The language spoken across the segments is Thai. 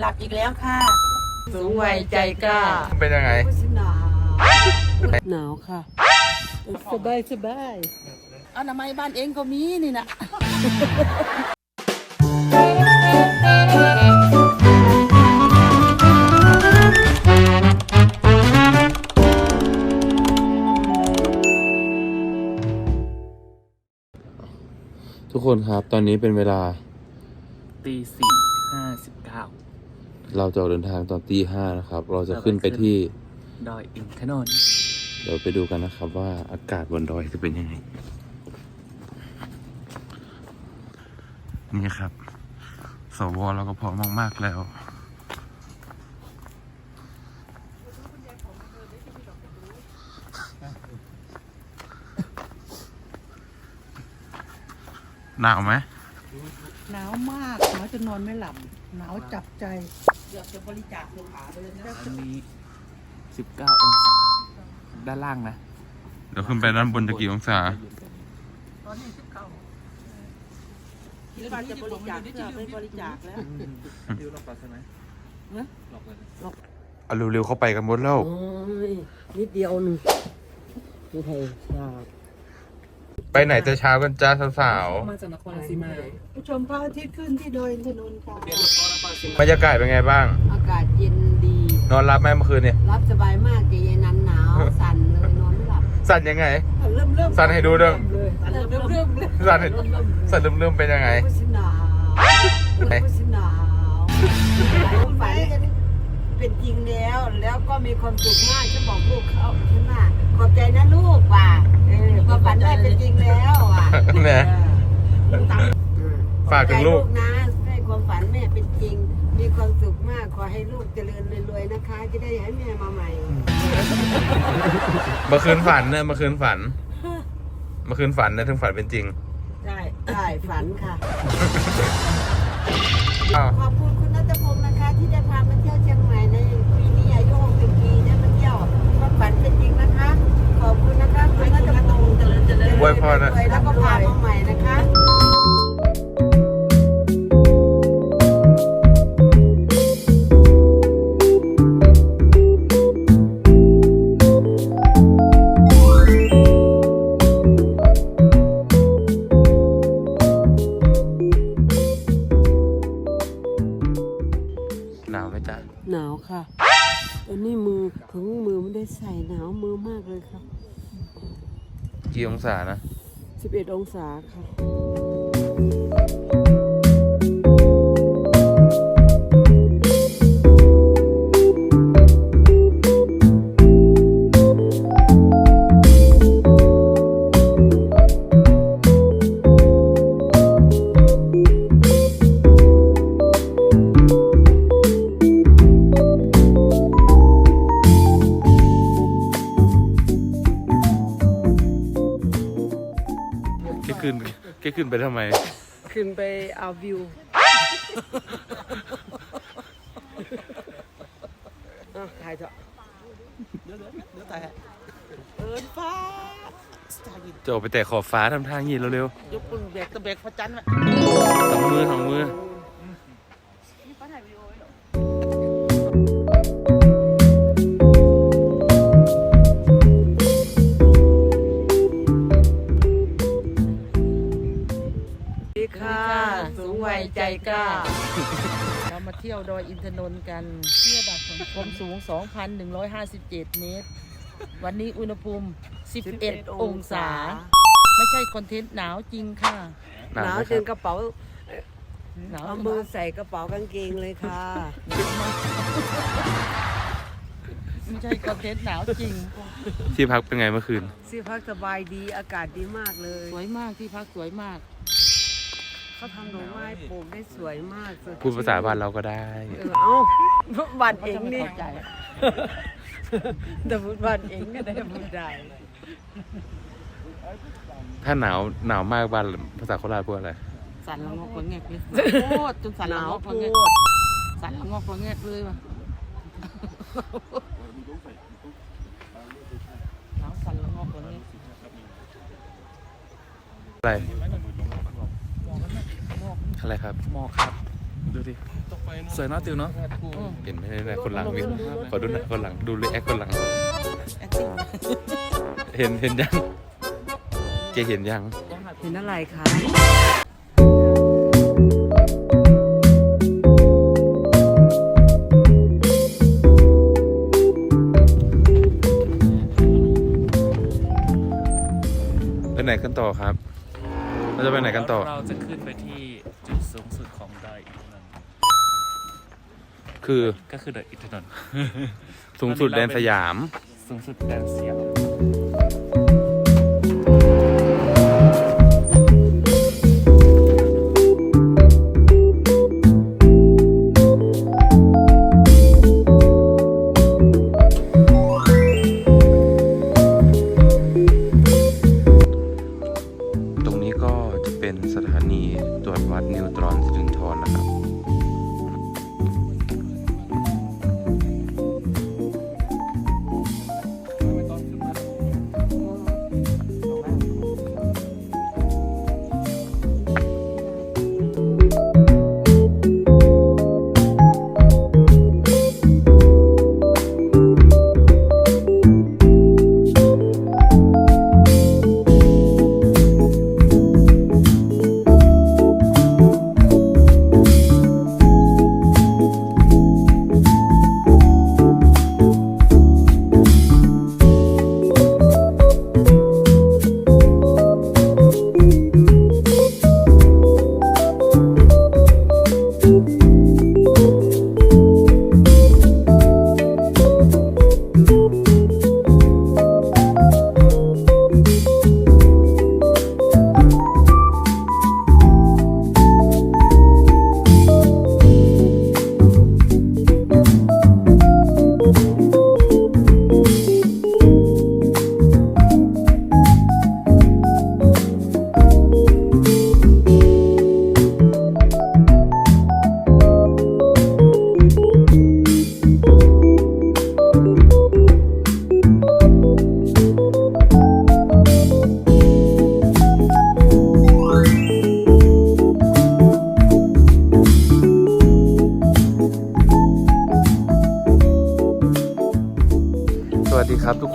หลับอีกแล้วค่ะสูงวัยใจกล้า เป็นยังไง หนาวค่ะ สบายสบายอนามัยบ้านเองก็มีนี่นะทุกคนครับ ตอนนี้เป็นเวลาตีสี่ห้าสิบเก้า เราจะออกเดินทางตอนตีห้านะครับ เราจะขึ้นไปที่ดอยอินทนนท์เดี๋ยวไปดูกันนะครับ ว่าอากาศบนดอยจะเป็นยังไง นี่ครับ สวเราก็พร้อมมากๆแล้ว หนาวไหมหนาวมากหนาวจะนอนไม่หลับหนาวจับใจ เกือบจะบริจาคตัวขาไปเลยนะอันนี้สิบเก้าองศาด้านล่างนะเดี๋ยวขึ้นไปด้านบนจะกี่องศา ตอนนี้สิบเก้าคิดว่าจะบริจาคเพื่อไม่บริจาคแล้วดิวลองปัดใช่ไหมเอาเร็วๆเข้าไปกันหมดแล้วโอ้ยนิดเดียวหนึ่งนี่ใครชา ไปไหนจะเช้ากันจ้าสาวมาจากนครราชสีมาผู้ชมพระอาทิตย์ขึ้นที่ดอยอินทนนท์ค่ะเรียนนครราชสีๆบรรยากาศเป็นไงบ้าง อากาศเย็นดี นอนรับไหมเมื่อคืนเนี่ย รับสบายมากเย็นนั้นหนาว สั่นเลยนอนไม่หลับ สั่นยังไง เริ่มเริ่มสั่นให้ดูเด้อเลยเริ่มเริ่มเริ่มเริ่มสั่นให้สั่นเริ่มๆเป็นยังไง ผู้สิหนาวผู้สิหนาวความฝันจะเป็นจริงแล้ว แล้วก็มีความสุขมากฉันบอกลูกเขาฉันว่าขอบใจนะลูกว่ามฝันได้เป็นจริงแล้ว ว่ะเนี่ยเออฝากถึงลูกขอบใจนะให้ความฝันแม่เป็นจริง มีความสุขมากขอให้ลูกเจริญรวยๆนะคะ จะได้ให้แม่มาใหม่เมื่อคืนฝันเนี่ยเมื่อคืนฝันเมื่อคืนฝันนะถึงฝันเป็นจริงได้ได้ฝันค่ะอ้าวขอบคุณคุณนัทพงศ์นะคะ ที่ได้พามาเที่ยว ถึงมือไม่ได้ใส่หนาวมือมากเลยค่ะกี่องศานะ 11 องศาค่ะ แกขึ้นไปทำไม ขึ้นไปเอาวิว อะถ่ายเถอะเดี๋ยวเดี๋ยวถ่ายเอินฟ้าจะออกไปแตะขอบฟ้าทำทางยีเร็วยกปืนแบกตะแบกพระจันทร์ไว้ๆสองมือสองมือสวัส กล้า เรามาเที่ยวดอยอินทนนท์กันเที่ยวดับความสูง 2,157 เมตร วันนี้อุณหภูมิ 11 องศา ไม่ใช่คอนเทนต์หนาวจริงค่ะ หนาวหนาวไหมจครันบกระเป๋าหนาวเอามือใส่กระเป๋ากางเกงเลยค่ะ ไม่ใช่คอนเทนต์หนาวจริง ที่พักเป็นไงเมื่อคืนซื้อพักสบายดีอากาศดีมากเลย สวยมากที่พักสวยมาก เขาทำดอกไม้ปลูกได้สวยมากสดพูดภาษาบ้านเราก็ได้ เออเอ้าบ้านเองนี่เข้าใจแต่พูดบ้านเองก็ได้พูดได้ถ้าหนาวหนาวมากบ้านภาษาโคราชพูดอะไรสั่นละงอกละแงกเลยโคตรจนสั่นหละนางวอกโพละแงกดสั่นละงอกละแงกเลยว่ะหนาวสั่นละงอกละแงกอะไร อะไรครับหมอกครับ ดูดิสวยเนาะติวเนาะเห็นไหมในคนหลังวิขอดูหน่อยคนหลังดูเลยแอคคนหลัง acting เห็นเห็นยังแกเห็นยังเห็นอะไรคะไปไหนกันต่อครับ เราจะไปไหนกันต่อ เราจะขึ้นไปที่จุด สูงสุดของดอยอินทนนท์คือก็คือดอยอินทนนท์สูงสุดแดนสยาม สูงสุดแดนสยาม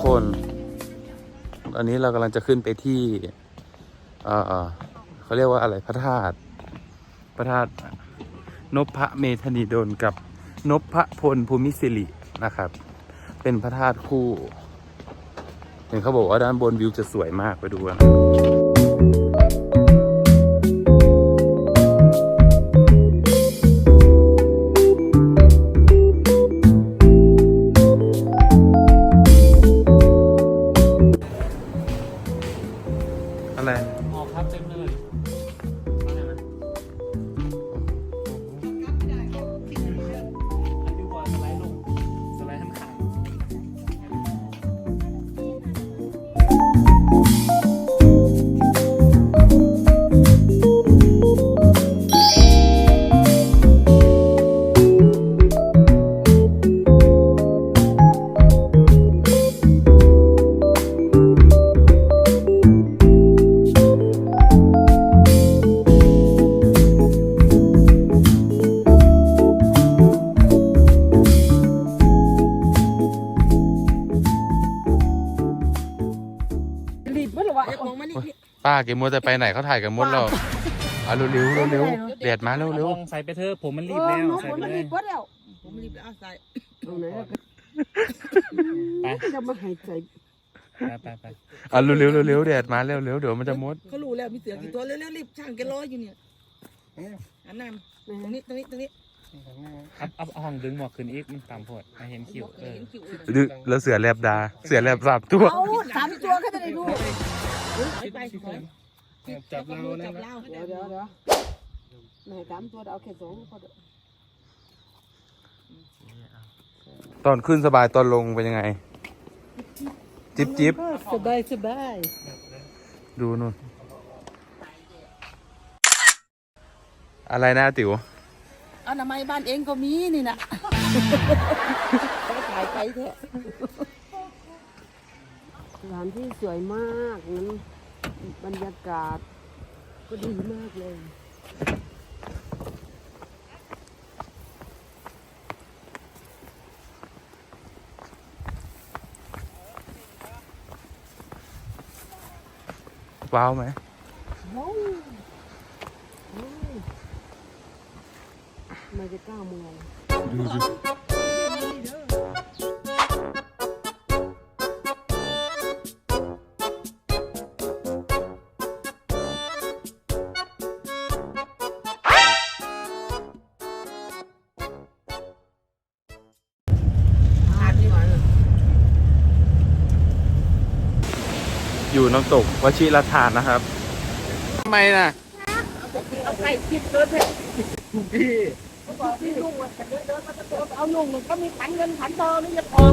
คน อันนี้เรากำลังจะขึ้นไปที่ เออเขาเรียกว่าอะไรพระธาตุพระธาตุนพเมธนีดลกับนพพลภูมิสิรินะครับ เป็นพระธาตุคู่เห็นเขาบอกว่าด้านบนวิวจะสวยมากไปดูกัน มองมานี่พี่ป้าเกมัวจะไปไหนเขาถ่ายกันหมดแล้วเอาเร็วๆเร็วๆเดดมาเร็วลองใส่ไปเถอะผมมันรีบเออแล้วน้องใส่ผมไปมันเลรียบเมื่อแล้วผมรีบไปเอาใส่ตรงไหนอะไปจะมาหายใจไปไปไปๆเอาเร็วๆเร็วๆเดดมาเร็วๆเดี๋ยวมันจะมดเขารู้แล้วมีเสือกี่ตัวเร็วๆรีบช่างแกรออยู่เนี่ยอันนั้นตรงนี้ตรงนี้ตรงนี้ เอาเอาเอาห้องดึงหมวกขึ้นอีกมันต่ำโพดให้เห็นคิวเออเห็นคิวดื้อแล้วเสือแลบดา เสือแลบสามตัว เอาสามตัวก็จะได้ดูไปไปขอจับเราจับเราเดี๋ยวเดี๋ยวเดี๋ยวไหนสามตัวเอาแค่สองพอเถอะตอนขึ้นสบายตอนลงเป็นยังไง จิบจิบสบายสบายดูนู่นอะไรนะติ๋ว อนามัยบ้านเองก็มีนี่นะเขขายไปเถอะสถานที่สวยมากนั้นบรรยากาศก็ดีมากเลยว้าวไหม มันจะกล้ามือดูดิอยู่น้ำตกวชิรทานนะครับทำไมน่ะ เอาไก่คิดเดินไปบอกพี่ลุงว่าจะเดินเดินมาตะเอาลุงมันก็มีขันเงินขันทองนี่จะพอ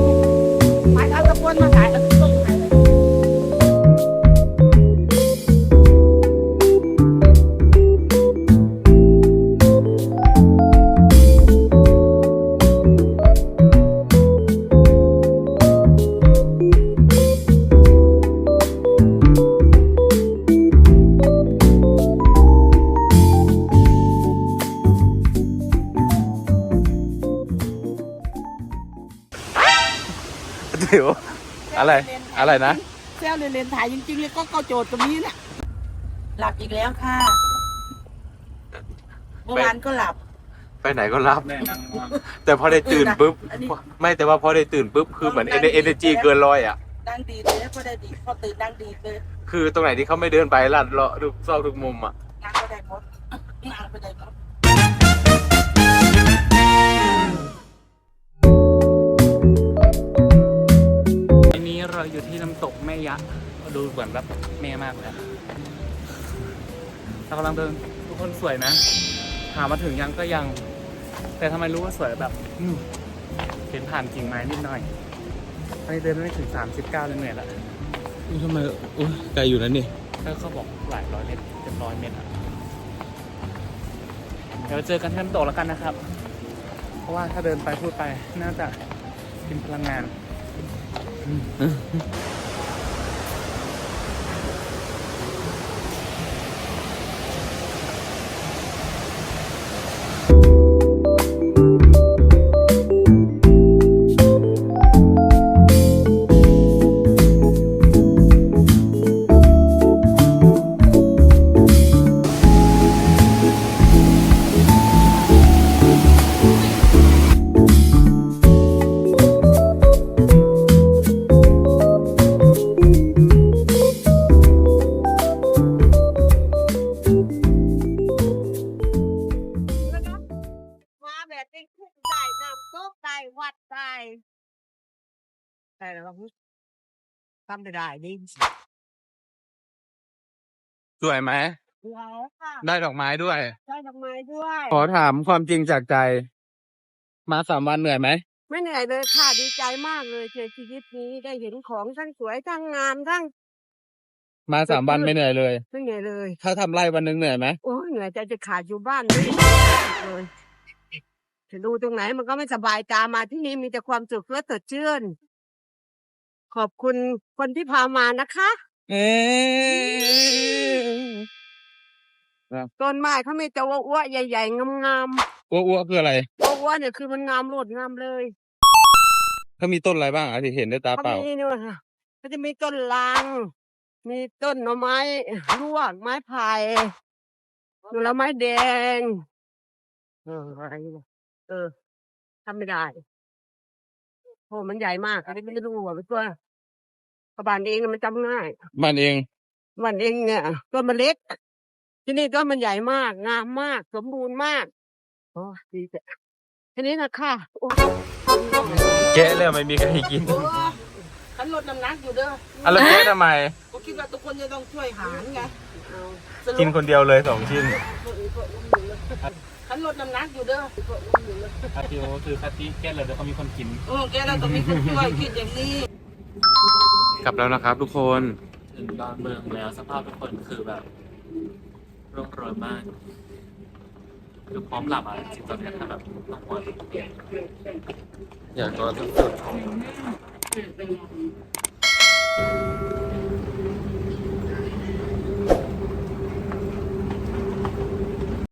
หมายเอาตะโกนมาขายแล้วต้ องขายเลยเดี๋ยวอะไร อะไรนะเซลเลนถ่ายจริงๆเลยก็เก้าโจทย์ตรงนี้เนี่ยหลับอีกแล้วค่ะ เมื่อวานก็หลับ ไปไหนก็รับแม่นั่งง่วงแต่พอได้ตื่นปุ๊บ อันนี้ ไม่แต่ว่าพอได้ตื่นปุ๊บ คือเหมือนเอเนจีเกินร้อยอะ ดังดีเลยแล้วก็ได้ดีพอตื่นดังดีเลยคือตรงไหนที่เขาไม่เดินไปลัดเลาะทุกซอกทุกมุมอะ นางก็ได้หมดนางก็ได้หมด ตกแม่ยะ ดูเหมือนแบบแม่มากเลยอะเรากำลังเดินทุกคนสวยนะถามมาถึงยังก็ยัง แต่ทำไมรู้ว่าสวยแบบอืมเห็นผ่านกิ่งไม้นิดหน่อยตอนนี้เดินไม่ถึง 39เลยเหนื่อยละทำไมอุ้ยไกลอยู่นั่นนี่แล้วเขาบอกหลายร้อยเมตรเป็นร้อยเมตรอะเดี๋ยวเจอกันที่น้ำตกแล้วกันนะครับ เพราะว่าถ้าเดินไปพูดไปน่าจะกินพลังงานมา ทำได้ได้ดิสวยไหมแล้วค่ะได้ดอกไม้ด้วย ได้ดอกไม้ด้วย ขอถามความจริงจากใจ มาสามวันเหนื่อยไหมไม่เหนื่อยเลยค่ะดีใจมากเลยในชีวิตนี้ได้เห็นของทั้งสวยทั้งงามทั้งมาสามวันไม่เหนื่อยเลย ไม่เหนื่อยเลย ถ้าทำไร่วันหนึงเหนื่อยไหมโอ้ยเหนื่อยใจจะขาดอยู่บ้านไม่เลยจะดูตรงไหนมันก็ไม่สบายตามาที่นี่มีแต่ความสุขและสดชื่น ขอบคุณคนที่พามานะคะเอ๊ะต้นไม้เขามีแต่ว่าอ้วใหญ่ๆงามอ้วกๆคืออะไรๆอ้วเนี่ยคือมันงามโลดงามเลยเขามีต้นอะไรบ้างอะที่เห็นด้วยตาเขาเปล่ามีนี่ว่ะก็จะมีต้นลาง มีต้นหน่อไม้ลวกไม้ไผ่หน่อไม้แดงเอออะไรเนี่ยเออทำไม่ได้ โอ้มันใหญ่มากอันนี้ไม่รู้ว่าเป็นตัวกระบาลเองมันจำง่ายมันเอง มันเองเนี่ยต้นมันเล็ก ที่นี่ต้นมันใหญ่มาก งามมาก สมบูรณ์มากโอ้ดีจ้ะทีนี้นะค่ะโอ้แกะเลยไม่มีใครกินฉันลดน้ำหนักอยู่เด้ออะแล้วแกะทำไม ก็คิดว่าทุกคนจะต้องช่วยหารไงสรุปกินคนเดียวเลยสองชิ้น ฉันลดน้ำหนักอยู่เด้อคาติโอคือคาติแก้เลยเดี๋ยวเขามีคนกินเออแกเราต้องมีคนช่วยคิดอย่างนี้กลับแล้วนะครับทุกคนถึงดอนเมืองแล้วสภาพทุกคนคือแบบร่งโรยมากคือพร้อมหลับอะจริงๆตอนนี้ถ้าแบบต้องหัวอยากนอนสุด